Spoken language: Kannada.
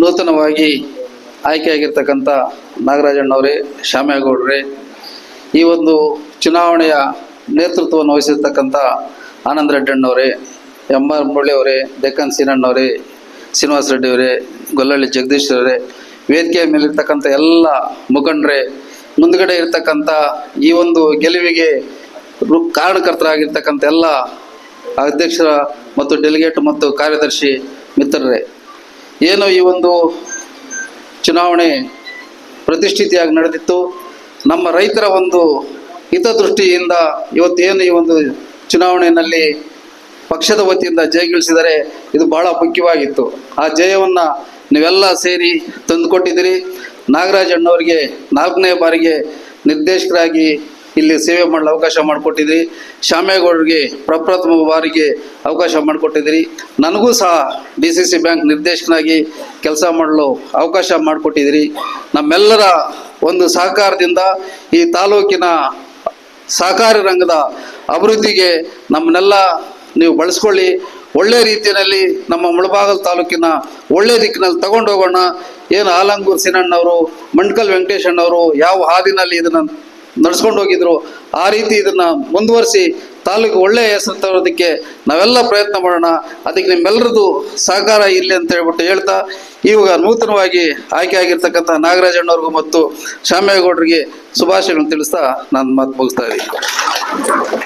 ನೂತನವಾಗಿ ಆಯ್ಕೆಯಾಗಿರ್ತಕ್ಕಂಥ ನಾಗರಾಜಣ್ಣವರೇ ಶ್ಯಾಮೇಗೌಡರೇ ಈ ಒಂದು ಚುನಾವಣೆಯ ನೇತೃತ್ವವನ್ನು ವಹಿಸಿರ್ತಕ್ಕಂಥ ಆನಂದ ರೆಡ್ಡಣ್ಣವರೇ, ಎಂ ಆರ್ ಮುರಳಿಯವರೇ, ಡೆಕ್ಕನ್ ಸೀನಣ್ಣವರೇ, ಶ್ರೀನಿವಾಸ ರೆಡ್ಡಿಯವರೇ, ಗೊಲ್ಲಳ್ಳಿ ಜಗದೀಶ್ ಅವರೇ ವೇದಿಕೆಯ ಮೇಲಿರ್ತಕ್ಕಂಥ ಎಲ್ಲ ಮುಖಂಡರೇ, ಮುಂದ್ಗಡೆ ಇರ್ತಕ್ಕಂಥ ಈ ಒಂದು ಗೆಲುವಿಗೆ ಕಾರಣಕರ್ತರಾಗಿರ್ತಕ್ಕಂಥ ಎಲ್ಲ ಅಧ್ಯಕ್ಷರ ಮತ್ತು ಡೆಲಿಗೇಟ್ ಮತ್ತು ಕಾರ್ಯದರ್ಶಿ ಮಿತ್ರರೇ. ಏನು ಈ ಒಂದು ಚುನಾವಣೆ ಪ್ರತಿಷ್ಠಿತಿಯಾಗಿ ನಡೆದಿತ್ತು, ನಮ್ಮ ರೈತರ ಒಂದು ಹಿತದೃಷ್ಟಿಯಿಂದ ಇವತ್ತೇನು ಈ ಒಂದು ಚುನಾವಣೆಯಲ್ಲಿ ಪಕ್ಷದ ವತಿಯಿಂದ ಜಯಗಳಿಸಿದರೆ ಇದು ಬಹಳ ಮುಖ್ಯವಾಗಿತ್ತು. ಆ ಜಯವನ್ನು ನೀವೆಲ್ಲ ಸೇರಿ ತಂದುಕೊಟ್ಟಿದ್ದೀರಿ. ನಾಗರಾಜ್ ಅಣ್ಣವರಿಗೆ ನಾಲ್ಕನೇ ಬಾರಿಗೆ ನಿರ್ದೇಶಕರಾಗಿ ಇಲ್ಲಿ ಸೇವೆ ಮಾಡಲು ಅವಕಾಶ ಮಾಡಿಕೊಟ್ಟಿದ್ರಿ ಶ್ಯಾಮೇಗೌಡರಿಗೆ ಪ್ರಪ್ರಥಮ ಬಾರಿಗೆ ಅವಕಾಶ ಮಾಡಿಕೊಟ್ಟಿದ್ರಿ ನನಗೂ ಸಹ ಡಿ ಸಿ ಸಿ ಬ್ಯಾಂಕ್ ನಿರ್ದೇಶಕನಾಗಿ ಕೆಲಸ ಮಾಡಲು ಅವಕಾಶ ಮಾಡಿಕೊಟ್ಟಿದ್ರಿ ನಮ್ಮೆಲ್ಲರ ಒಂದು ಸಹಕಾರದಿಂದ ಈ ತಾಲೂಕಿನ ಸಹಕಾರಿ ರಂಗದ ಅಭಿವೃದ್ಧಿಗೆ ನಮ್ಮನ್ನೆಲ್ಲ ನೀವು ಬಳಸ್ಕೊಳ್ಳಿ. ಒಳ್ಳೆ ರೀತಿಯಲ್ಲಿ ನಮ್ಮ ಮುಳಬಾಗಲ್ ತಾಲೂಕಿನ ಒಳ್ಳೆ ದಿಕ್ಕಿನಲ್ಲಿ ತಗೊಂಡು ಹೋಗೋಣ ಏನು ಆಲಂಗೂರು ಸಿನಣ್ಣವರು ಮಂಡ್ಕಲ್ ವೆಂಕಟೇಶಣ್ಣವರು ಯಾವ ಹಾದಿನಲ್ಲಿ ಇದನ್ನು ನಡ್ಸ್ಕೊಂಡು ಹೋಗಿದ್ರು. ಆ ರೀತಿ ಇದನ್ನು ಮುಂದುವರಿಸಿ ತಾಲೂಕು ಒಳ್ಳೆಯ ಹೆಸರು ತರೋದಕ್ಕೆ ನಾವೆಲ್ಲ ಪ್ರಯತ್ನ ಮಾಡೋಣ. ಅದಕ್ಕೆ ನಿಮ್ಮೆಲ್ಲರದು ಸಹಕಾರ ಇರಲಿ ಅಂತ ಹೇಳ್ಬಿಟ್ಟು ಹೇಳ್ತಾ, ಇವಾಗ ನೂತನವಾಗಿ ಆಯ್ಕೆ ಆಗಿರ್ತಕ್ಕಂಥ ನಾಗರಾಜಣ್ಣವ್ರಿಗೂ ಮತ್ತು ಶ್ಯಾಮೇಗೌಡರಿಗೆ ಶುಭಾಶಯಗಳನ್ನು ತಿಳಿಸ್ತಾ ನಾನು ಮಾತು ಮುಗಿಸ್ತಾ ಇದ್ದೀನಿ.